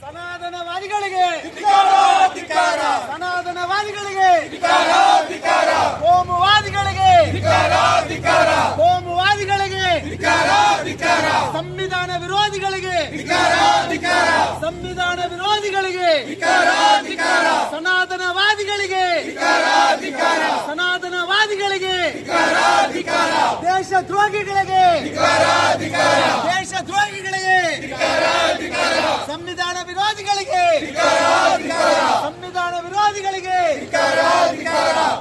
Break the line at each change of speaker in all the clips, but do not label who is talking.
ಸನಾತನವಾದಿಗಳಿಗೆ
ಧಿಕ್ಕಾರ ಧಿಕ್ಕಾರ
ಸನಾತನವಾದಿಗಳಿಗೆ
ಧಿಕ್ಕಾರ ಧಿಕ್ಕಾರ
ಕೋಮುವಾದಿಗಳಿಗೆ
ಧಿಕ್ಕಾರ ಧಿಕ್ಕಾರ
ಸಂವಿಧಾನ ವಿರೋಧಿಗಳಿಗೆ ಸಂವಿಧಾನ ವಿರೋಧಿಗಳಿಗೆ ಸನಾತನವಾದಿಗಳಿಗೆ ಸನಾತನವಾದಿಗಳಿಗೆ ದೇಶ ದ್ರೋಹಿಗಳಿಗೆ ದೇಶ ದ್ರೋಹಿಗಳಿಗೆ ಸಂವಿಧಾನ ವಿರೋಧಿಗಳಿಗೆ ಸಂವಿಧಾನ ವಿರೋಧಿಗಳಿಗೆ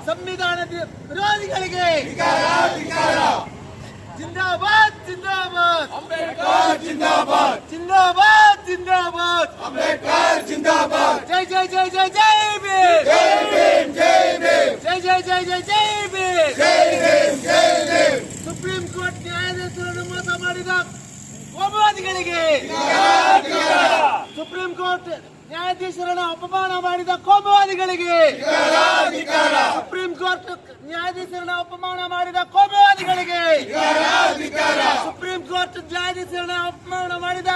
ಸಂವಿಧಾನ ವಿರೋಧಿಗಳಿಗೆ ಜಿಂದಾಬಾದ್ ಜಿಂದಾಬಾದ್
ಅಂಬೇಡ್ಕರ್ ಜಿಂದಾಬಾದ್
ಜಿಂದಾಬಾದ್ ಜಿಂದಾಬಾದ್
ಅಂಬೇಡ್ಕರ್ ಜಿಂದಾಬಾದ್
ಜೈ ಜೈ ಜೈ ಜೈ ಜೈ ಭೀಮ್
ಜೈ ಭೀಮ್ ಜೈ ಭೀಮ್
ಜೈ ಜೈ ಜೈ ಜೈ ಜೈ ಭೀಮ್
ಜೈ ಭೀಮ್ ಜೈ ಭೀಮ್
ಸುಪ್ರೀಂ ಕೋರ್ಟ್ ನ್ಯಾಯಾಧೀಶರನ್ನು ಮೋಸ ಮಾಡಿದ ಕೋಮುವಾದಿಗಳಿಗೆ ಸುಪ್ರೀಂ ಕೋರ್ಟ್ ನ್ಯಾಯಾಧೀಶರನ್ನು ಅಪಮಾನ ಮಾಡಿದ ಕೋಮುವಾದಿಗಳಿಗೆ ಸುಪ್ರೀಂ ಕೋರ್ಟ್ ನ್ಯಾಯಾಧೀಶರನ್ನು ಅಪಮಾನ ಮಾಡಿದ ಕೋಮುವಾದಿಗಳಿಗೆ ಸುಪ್ರೀಂ ಕೋರ್ಟ್ ನ್ಯಾಯಾಧೀಶರನ್ನು ಅಪಮಾನ ಮಾಡಿದ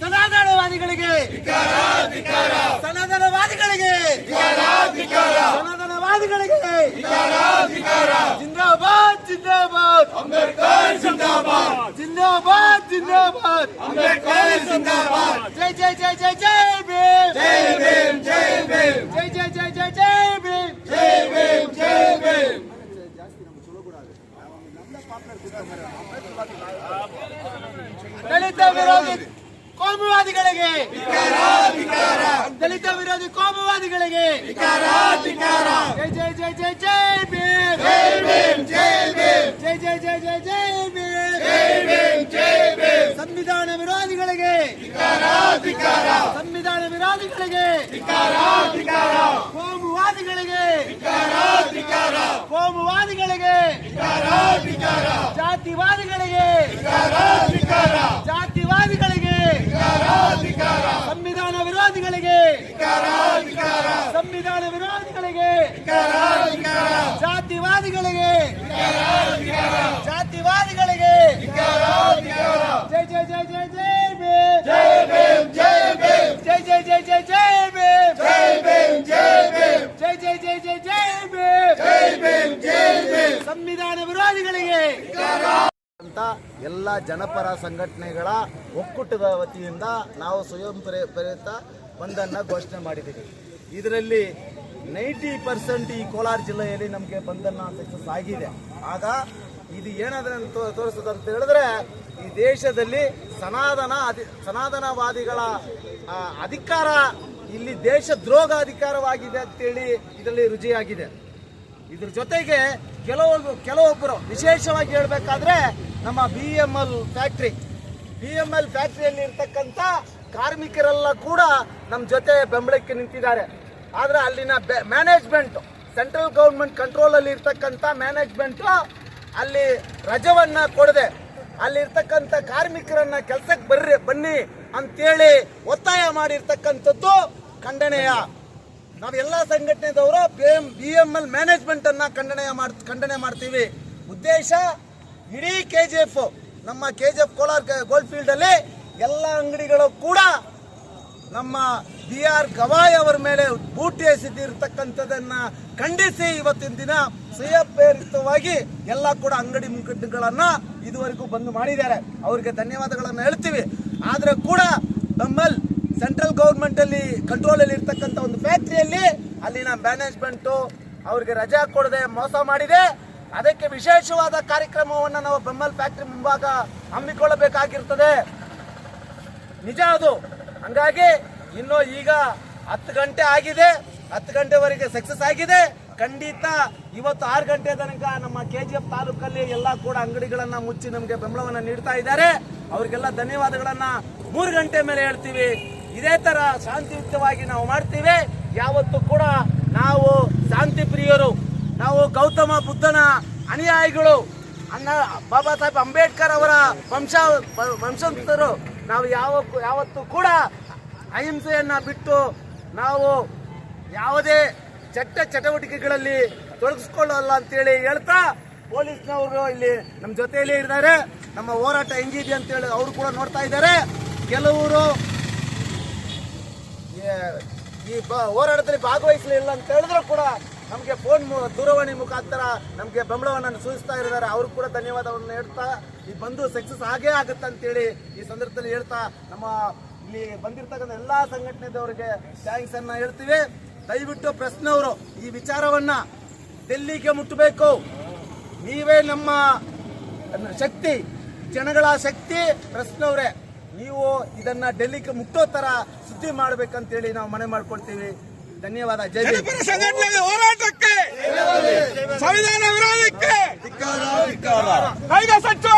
ಸನಾತನವಾದಿಗಳಿಗೆ ಜಿಂದಾಬಾದ್ ಜಿಂದಾಬಾದ್
ಜಿಂದಾಬಾದ್ ಅಂಬೇಡ್ಕರ್ ಜಿಂದಾಬಾದ್
ಜೈ ಜೈ ಜೈ ಜೈ ಜೈ ಭೀಮ್
ಜೈ ಭೀಮ್ ಜೈ ಭೀಮ್
ಜೈ ಜೈ ಜೈ ಜೈ ಜೈ ಭೀಮ್
ಜೈ ಭೀಮ್ ಜೈ ಭೀಮ್
ದಲಿತ ವಿರೋಧಿ ಕೋಮುವಾದಿಗಳಿಗೆ ದಲಿತ ವಿರೋಧಿ ಕೋಮುವಾದಿಗಳಿಗೆ. ಜೈ ಜೈ ಜೈ ಜೈ ಜೈ
ಜೈ ಜೈ
ಜೈ ಜೈ ಜೈ ಸಂವಿಧಾನ ವಿರೋಧಿಗಳಿಗೆ. ಸಂವಿಧಾನ ವಿರೋಧಿಗಳಿಗೆ. ಕೋಮುವಾದಿಗಳಿಗೆ. ಕೋಮುವಾದಿಗಳಿಗೆ. ಜಾತಿವಾದಿಗಳಿಗೆ
ಧಿಕ್ಕಾರ
ಸಂವಿಧಾನ ವಿರೋಧಿಗಳಿಗೆ
ಧಿಕ್ಕಾರ
ಸಂವಿಧಾನ ವಿರೋಧಿಗಳಿಗೆ ಜಾತಿವಾದಿಗಳಿಗೆ ಜಾತಿವಾದಿಗಳಿಗೆ. ಜೈ ಜೈ ಜೈ ಜೈ ಜೈ ಭೀಮ್.
ಜೈ ಭೀಮ್ ಜೈ
ಜೈ ಜೈ ಜೈ ಜೈ ಭೀಮ್.
ಜೈ ಭೀಮ್ ಜೈ ಭೀಮ್.
ಜೈ ಜೈ ಜೈ ಜೈ ಜೈ ಭೀಮ್.
ಜೈ ಭೀಮ್ ಜೈ ಭೀಮ್.
ಸಂವಿಧಾನ ವಿರೋಧಿಗಳಿಗೆ.
ಅಂತ ಎಲ್ಲ ಜನಪರ ಸಂಘಟನೆಗಳ ಒಕ್ಕೂಟದ ವತಿಯಿಂದ ನಾವು ಸ್ವಯಂ ಪ್ರೇರಿತ ಬಂದನ್ನು ಘೋಷಣೆ ಮಾಡಿದ್ದೀವಿ. ಇದರಲ್ಲಿ ನೈಂಟಿ ಪರ್ಸೆಂಟ್ ಈ ಕೋಲಾರ ಜಿಲ್ಲೆಯಲ್ಲಿ ನಮಗೆ ಬಂದನ್ನು ಸಕ್ಸಸ್ ಆಗಿದೆ. ಆಗ ಇದು ಏನಾದ್ರೆ ತೋರಿಸೋದು ಅಂತ ಹೇಳಿದ್ರೆ, ಈ ದೇಶದಲ್ಲಿ ಸನಾತನ ಅಧಿ, ಸನಾತನವಾದಿಗಳ ಅಧಿಕಾರ ಇಲ್ಲಿ ದೇಶ ದ್ರೋಹ ಅಧಿಕಾರವಾಗಿದೆ ಅಂತೇಳಿ ಇದರಲ್ಲಿ ರುಜಿಯಾಗಿದೆ. ಇದ್ರ ಜೊತೆಗೆ ಕೆಲವೊಂದು ಕೆಲವೊಬ್ಬರು ವಿಶೇಷವಾಗಿ ಹೇಳಬೇಕಾದ್ರೆ ನಮ್ಮ B M L factory. B M L ಫ್ಯಾಕ್ಟ್ರಿಯಲ್ಲಿ ಇರ್ತಕ್ಕಂಥ ಕಾರ್ಮಿಕರೆಲ್ಲ ಕೂಡ ನಮ್ಮ ಜೊತೆ ಬೆಂಬಲಕ್ಕೆ ನಿಂತಿದ್ದಾರೆ. ಆದರೆ ಅಲ್ಲಿನ ಮ್ಯಾನೇಜ್ಮೆಂಟ್ ಸೆಂಟ್ರಲ್ ಗೌರ್ಮೆಂಟ್ ಕಂಟ್ರೋಲಲ್ಲಿ ಇರ್ತಕ್ಕಂಥ ಮ್ಯಾನೇಜ್ಮೆಂಟ್ ಅಲ್ಲಿ ರಜವನ್ನು ಕೊಡದೆ. ಅಲ್ಲಿರ್ತಕ್ಕಂಥ ಕಾರ್ಮಿಕರನ್ನ ಕೆಲಸಕ್ಕೆ ಬರ್ರಿ, ಬನ್ನಿ ಅಂತೇಳಿ ಒತ್ತಾಯ ಮಾಡಿರ್ತಕ್ಕಂಥದ್ದು ಖಂಡನೆಯ ನಾವೆಲ್ಲ ಸಂಘಟನೆದವರು ಬಿ ಎಂ ಎಲ್ ಮ್ಯಾನೇಜ್ಮೆಂಟ್ ಅನ್ನ ಖಂಡನೆ ಮಾಡ್ ಖಂಡನೆ ಮಾಡ್ತೀವಿ. ಉದ್ದೇಶ ಇಡೀ ಕೆ ಜಿ ಎಫ್ ನಮ್ಮ K G F Kolar gold field ಅಲ್ಲಿ ಎಲ್ಲ ಅಂಗಡಿಗಳು ಕೂಡ ನಮ್ಮ ಬಿ ಆರ್ ಗವಾಯ್ ಅವರ ಮೇಲೆ ಬೂಟಿ ಎಸೆದಿರ್ತಕ್ಕಂಥದ್ದನ್ನ ಖಂಡಿಸಿ ಇವತ್ತಿನ ದಿನ ಸ್ವಯಪ್ರೇರಿತವಾಗಿ ಎಲ್ಲ ಕೂಡ ಅಂಗಡಿ ಮುಂಗಡ್ಡುಗಳನ್ನ ಇದುವರೆಗೂ ಬಂದು ಮಾಡಿದ್ದಾರೆ. ಅವರಿಗೆ ಧನ್ಯವಾದಗಳನ್ನು ಹೇಳ್ತೀವಿ. ಆದರೆ ಕೂಡ ನಮ್ಮಲ್ಲಿ ಸೆಂಟ್ರಲ್ ಗೌರ್ಮೆಂಟ್ ಅಲ್ಲಿ ಕಂಟ್ರೋಲ್ ಅಲ್ಲಿ ಇರ್ತಕ್ಕಂಥ ಒಂದು ಫ್ಯಾಕ್ಟ್ರಿಯಲ್ಲಿ ಅಲ್ಲಿನ ಮ್ಯಾನೇಜ್ಮೆಂಟ್ ಅವ್ರಿಗೆ ರಜಾ ಕೊಡದೆ ಮೋಸ ಮಾಡಿದೆ. ಅದಕ್ಕೆ ವಿಶೇಷವಾದ ಕಾರ್ಯಕ್ರಮವನ್ನು ನಾವು ಬೆಮ್ಮಲ್ ಫ್ಯಾಕ್ಟ್ರಿ ಮುಂಭಾಗ ಹಮ್ಮಿಕೊಳ್ಳಬೇಕಾಗಿರ್ತದೆ. ನಿಜ ಅದು. ಹಂಗಾಗಿ ಇನ್ನು ಈಗ ಹತ್ತು ಗಂಟೆ ಆಗಿದೆ. ಹತ್ತು ಗಂಟೆವರೆಗೆ ಸಕ್ಸಸ್ ಆಗಿದೆ.
ಖಂಡಿತ ಇವತ್ತು ಆರು ಗಂಟೆ ತನಕ ನಮ್ಮ ಕೆ ಜಿ ಎಫ್ ತಾಲೂಕಲ್ಲಿ ಎಲ್ಲ ಕೂಡ ಅಂಗಡಿಗಳನ್ನ ಮುಚ್ಚಿ ನಮಗೆ ಬೆಂಬಲವನ್ನ ನೀಡ್ತಾ ಇದ್ದಾರೆ. ಅವರಿಗೆಲ್ಲ ಧನ್ಯವಾದಗಳನ್ನ ಮೂರು ಗಂಟೆ ಮೇಲೆ ಹೇಳ್ತೀವಿ. ಇದೇ ತರ ಶಾಂತಿಯುತವಾಗಿ ನಾವು ಮಾಡ್ತೀವಿ. ಯಾವತ್ತೂ ಕೂಡ ನಾವು ಶಾಂತಿ ಪ್ರಿಯರು. ನಾವು ಗೌತಮ ಬುದ್ಧನ ಅನುಯಾಯಿಗಳು. ಅಣ್ಣ ಬಾಬಾ ಸಾಹೇಬ್ ಅಂಬೇಡ್ಕರ್ ಅವರ ವಂಶ ವಂಶಸ್ಥರು ನಾವು ಯಾವ ಯಾವತ್ತೂ ಕೂಡ ಅಹಿಂಸೆಯನ್ನು ಬಿಟ್ಟು ನಾವು ಯಾವುದೇ ಚಟ್ಟ ಚಟುವಟಿಕೆಗಳಲ್ಲಿ ತೊಡಗಿಸ್ಕೊಳ್ಳಲ್ಲ ಅಂತೇಳಿ ಹೇಳ್ತಾ ಪೊಲೀಸ್ನವರು ಇಲ್ಲಿ ನಮ್ಮ ಜೊತೆಯಲ್ಲಿ ಇದ್ದಾರೆ. ನಮ್ಮ ಹೋರಾಟ ಹೆಂಗಿದೆ ಅಂತೇಳಿ ಅವರು ಕೂಡ ನೋಡ್ತಾ ಇದ್ದಾರೆ. ಕೆಲವರು ಈ- ಹೋರಾಟದಲ್ಲಿ ಭಾಗವಹಿಸಲಿಲ್ಲ ಅಂತ ಹೇಳಿದ್ರು ಕೂಡ ನಮಗೆ ಫೋನ್ ದೂರವಾಣಿ ಮುಖಾಂತರ ನಮಗೆ ಬೆಂಬಲವನ್ನು ಸೂಚಿಸ್ತಾ ಇದ್ದಾರೆ. ಅವರು ಕೂಡ ಧನ್ಯವಾದವನ್ನು ಹೇಳ್ತಾ ಈ ಬಂದು ಸಕ್ಸಸ್ ಆಗೇ ಆಗುತ್ತೆ ಅಂತೇಳಿ ಈ ಸಂದರ್ಭದಲ್ಲಿ ಹೇಳ್ತಾ ನಮ್ಮ ಇಲ್ಲಿ ಬಂದಿರ್ತಕ್ಕಂಥ ಎಲ್ಲಾ ಸಂಘಟನೆದವರಿಗೆ ಥ್ಯಾಂಕ್ಸ್ ಅನ್ನ ಹೇಳ್ತೀವಿ. ದಯವಿಟ್ಟು ಪ್ರಶ್ನವರು ಈ ವಿಚಾರವನ್ನ ಡೆಲ್ಲಿಗೆ ಮುಟ್ಟಬೇಕು. ನೀವೇ ನಮ್ಮ ಶಕ್ತಿ, ಜನಗಳ ಶಕ್ತಿ ಪ್ರಶ್ನವ್ರೆ ನೀವು ಇದನ್ನ ಡೆಲ್ಲಿಗೆ ಮುಟ್ಟೋ ತರ ಸುದ್ದಿ ಮಾಡ್ಬೇಕಂತೇಳಿ ನಾವು ಮನೆ ಮಾಡ್ಕೊಳ್ತೀವಿ. ಧನ್ಯವಾದ.
ಜನಪರ ಸಂಘಟನೆಗಳ ಹೋರಾಟಕ್ಕೆ ಸಂವಿಧಾನ ವಿರೋಧಕ್ಕೆ ಕೈಗ ಸಚ್ಚು